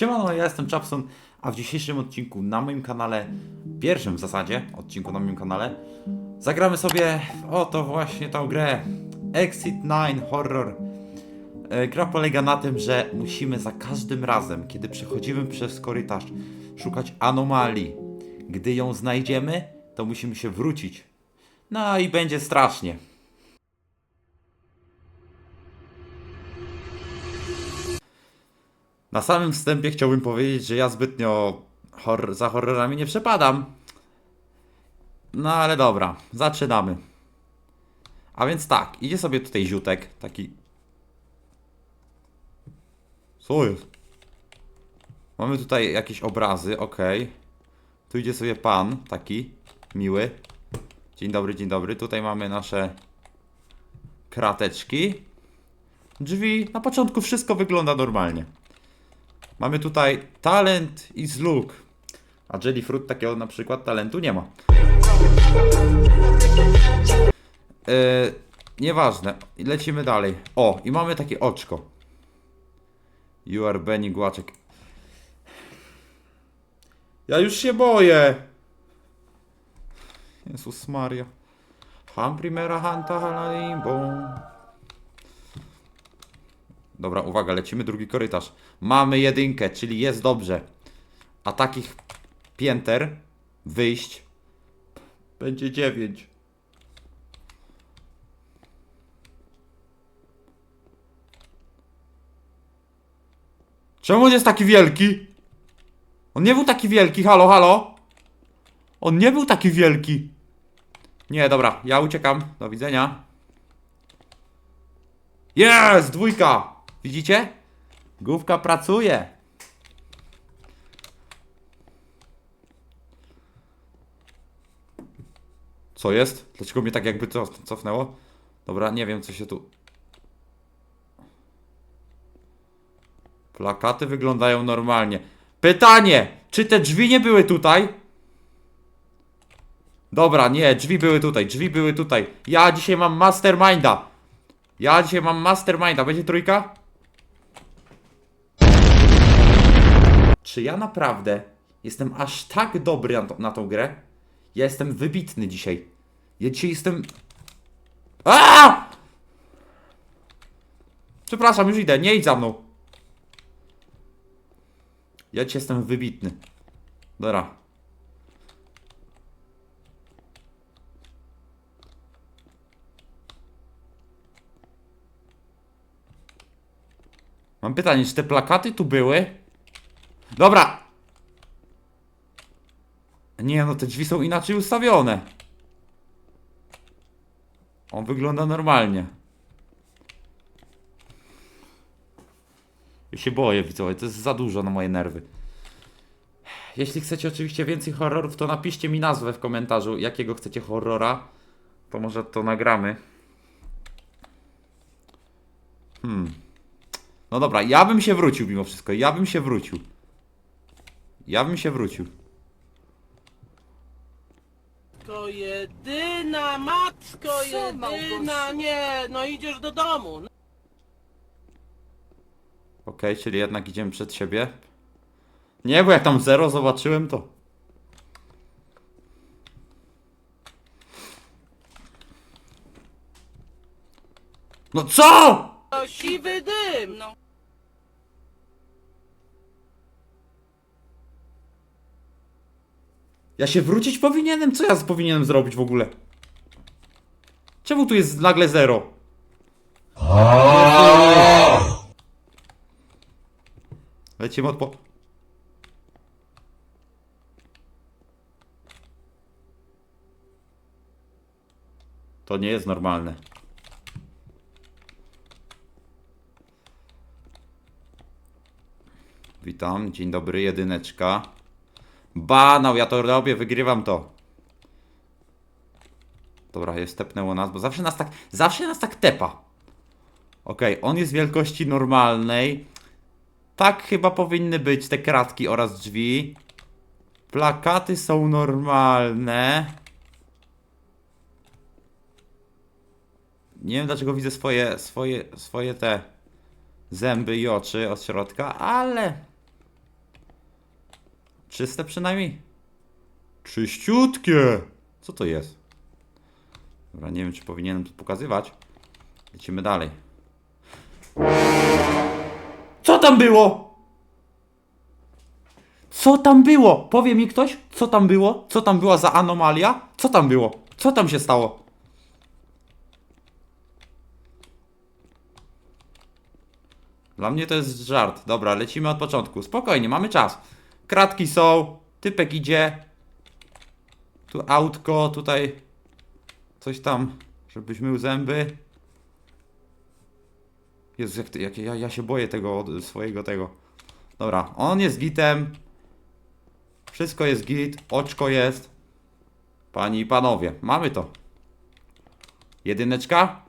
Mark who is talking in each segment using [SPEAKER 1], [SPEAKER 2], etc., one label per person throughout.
[SPEAKER 1] Siemano, ja jestem Chapson, a w dzisiejszym odcinku na moim kanale, pierwszym w zasadzie odcinku na moim kanale, zagramy sobie oto właśnie tą grę Exit 9 Horror. E, Gra polega na tym, że musimy za każdym razem, kiedy przechodzimy przez korytarz, szukać anomalii. Gdy ją znajdziemy, to musimy się wrócić. No i będzie strasznie. Na samym wstępie chciałbym powiedzieć, że ja zbytnio hor- za horrorami nie przepadam. No ale dobra, zaczynamy. A więc tak, idzie sobie tutaj ziutek, taki... Co jest? Mamy tutaj jakieś obrazy, okej. Tu idzie sobie pan, taki miły. Dzień dobry, dzień dobry. Tutaj mamy nasze krateczki. Drzwi. Na początku wszystko wygląda normalnie. Mamy tutaj talent i zluk. A Jellyfruit takiego na przykład talentu nie ma. Yy, nieważne. Lecimy dalej. O, i mamy takie oczko. You are Benny Głaczek. Ja już się boję. Jezus Maria. Ham primera hanta halalimbo. Dobra, uwaga, lecimy drugi korytarz. Mamy jedynkę, czyli jest dobrze. A takich pięter, wyjść, będzie dziewięć. Czemu on jest taki wielki? On nie był taki wielki, halo, halo? On nie był taki wielki. Nie, dobra, ja uciekam. Do widzenia. Jest! Dwójka! Widzicie? Główka pracuje. Co jest? Dlaczego mnie tak jakby to cofnęło? Dobra, nie wiem co się tu... Plakaty wyglądają normalnie. Pytanie! Czy te drzwi nie były tutaj? Dobra, nie, drzwi były tutaj, drzwi były tutaj. Ja dzisiaj mam masterminda. Ja dzisiaj mam masterminda. Będzie trójka? Czy ja naprawdę jestem aż tak dobry na, to, na tą grę? Ja jestem wybitny dzisiaj. Ja dzisiaj jestem... A! Przepraszam, już idę, nie idź za mną. Ja dzisiaj jestem wybitny. Dobra. Mam pytanie, czy te plakaty tu były? Dobra! Nie no, te drzwi są inaczej ustawione. On wygląda normalnie. Ja się boję, widzowie, to jest za dużo na moje nerwy. Jeśli chcecie oczywiście więcej horrorów, to napiszcie mi nazwę w komentarzu, jakiego chcecie horrora. To może to nagramy. Hmm. No dobra, ja bym się wrócił mimo wszystko. Ja bym się wrócił. Ja bym się wrócił.
[SPEAKER 2] To jedyna, matko
[SPEAKER 3] Co,
[SPEAKER 2] jedyna, nie, no idziesz do domu.
[SPEAKER 1] Okej, czyli jednak idziemy przed siebie. Nie, bo jak tam zero zobaczyłem, to. No co?
[SPEAKER 2] To siwy dym,
[SPEAKER 3] No.
[SPEAKER 1] Ja się wrócić powinienem? Co ja powinienem zrobić w ogóle? Czemu tu jest nagle zero? Lecimy od po... To nie jest normalne. Witam, dzień dobry, jedyneczka. Banał, ja to robię, wygrywam to. Dobra, jest tepnęło nas, bo zawsze nas tak, zawsze nas tak tepa. Okej, on jest wielkości normalnej. Tak chyba powinny być te kratki oraz drzwi. Plakaty są normalne. Nie wiem dlaczego widzę swoje, swoje, swoje te zęby i oczy od środka, ale Czyste przynajmniej? Czyściutkie! Co to jest? Dobra, nie wiem, czy powinienem to pokazywać. Lecimy dalej. Co tam było? Co tam było? Powie mi ktoś, co tam było? Co tam była za anomalia? Co tam było? Co tam się stało? Dla mnie to jest żart. Dobra, lecimy od początku. Spokojnie, mamy czas. Kratki są, typek idzie. Tu autko, tutaj coś tam, żebyś mył zęby. Jezu, jak, jak ja, ja się boję tego swojego tego. Dobra, on jest gitem. Wszystko jest git, oczko jest. Pani i panowie, mamy to. Jedyneczka?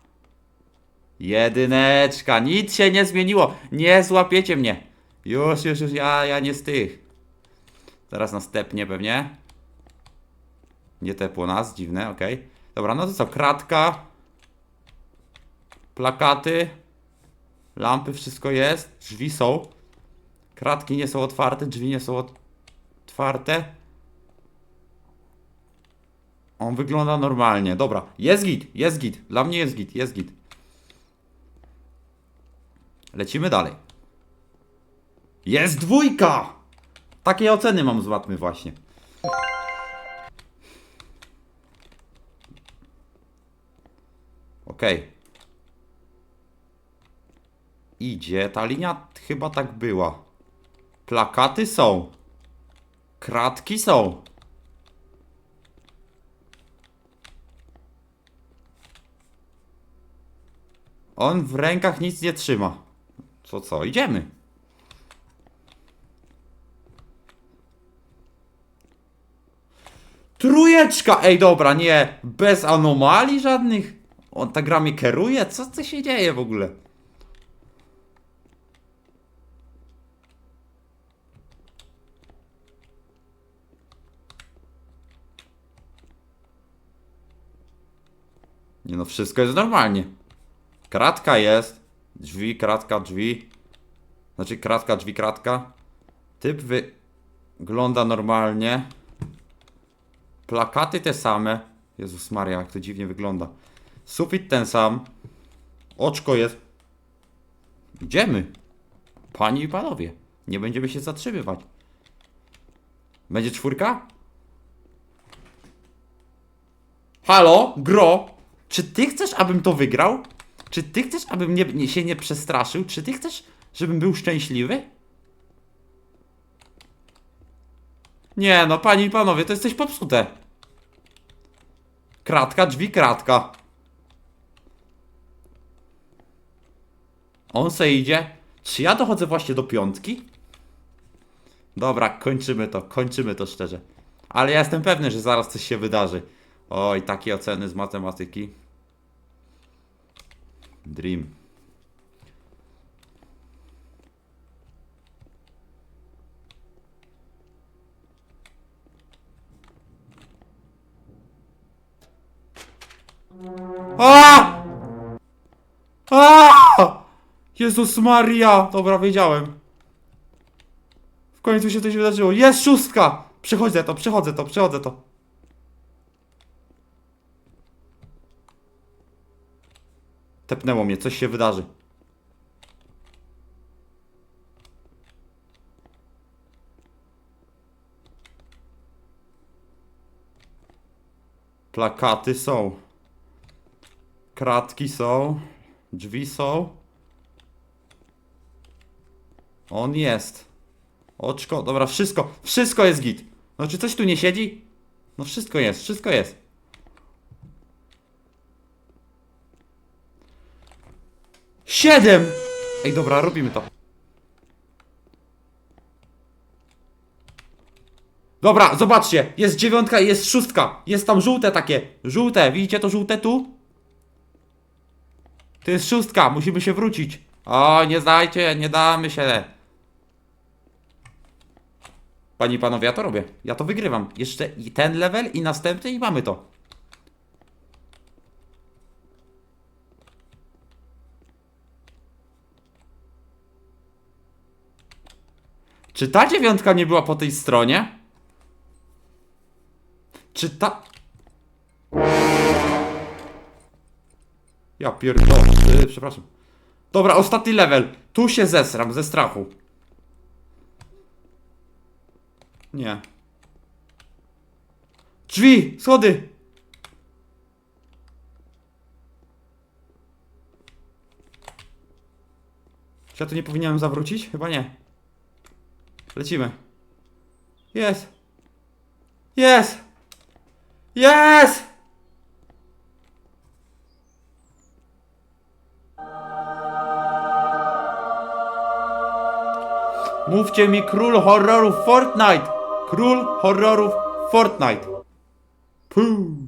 [SPEAKER 1] Jedyneczka, nic się nie zmieniło. Nie złapiecie mnie. Już, już, już, ja, ja nie z tych. Zaraz nas tepnie pewnie. Nie tepło nas, dziwne, okej. Dobra, no to co, kratka. Plakaty. Lampy, wszystko jest. Drzwi są. Kratki nie są otwarte, drzwi nie są ot- otwarte. On wygląda normalnie. Dobra, jest git, jest git. Dla mnie jest git, jest git. Lecimy dalej. Jest dwójka! Takie oceny mam z Łatmy właśnie. Okej. Idzie, ta linia chyba tak była. Plakaty są. Kratki są. On w rękach nic nie trzyma. Co, co? Idziemy. Trójeczka! Ej, dobra, nie. Bez anomalii żadnych. On ta gra kieruje? Co, co się dzieje w ogóle? Nie no, wszystko jest normalnie. Kratka jest. Drzwi, kratka, drzwi. Znaczy kratka, drzwi, kratka. Typ wygląda normalnie. Plakaty te same. Jezus Maria, jak to dziwnie wygląda. Sufit ten sam. Oczko jest. Idziemy. Panie i panowie. Nie będziemy się zatrzymywać. Będzie czwórka? Halo, gro. Czy ty chcesz, abym to wygrał? Czy ty chcesz, abym nie, nie, się nie przestraszył? Czy ty chcesz, żebym był szczęśliwy? Nie no, panie i panowie, to jesteś popsute. Kratka, drzwi, kratka. On se idzie. Czy ja dochodzę właśnie do piątki? Dobra, kończymy to, kończymy to szczerze. Ale ja jestem pewny, że zaraz coś się wydarzy. Oj, takie oceny z matematyki. Dream. A! A! Jezus Maria! Dobra, wiedziałem. W końcu się coś wydarzyło. Jest szóstka! Przechodzę to, przechodzę to, przechodzę to. Tepnęło mnie, coś się wydarzy. Plakaty są. Kratki są. Drzwi są. On jest. Oczko, dobra, wszystko, wszystko jest git. No czy coś tu nie siedzi? No wszystko jest, wszystko jest. Siedem! Ej, dobra, robimy to. Dobra, zobaczcie, jest dziewiątka jest szóstka. Jest tam żółte takie, żółte, widzicie to żółte tu? To jest szóstka, musimy się wrócić. O, nie zdajcie, nie damy się. Panie i panowie, ja to robię. Ja to wygrywam. Jeszcze i ten level i następny i mamy to. Czy ta dziewiątka nie była po tej stronie? Czy ta... Ja pierdolę, przepraszam. Dobra, ostatni level. Tu się zesram, ze strachu. Nie. Drzwi! Schody! Czy ja tu nie powinienem zawrócić? Chyba nie. Lecimy. Jest! Jest! Jest! Mówcie mi król horrorów Fortnite! Król horrorów Fortnite! Puh.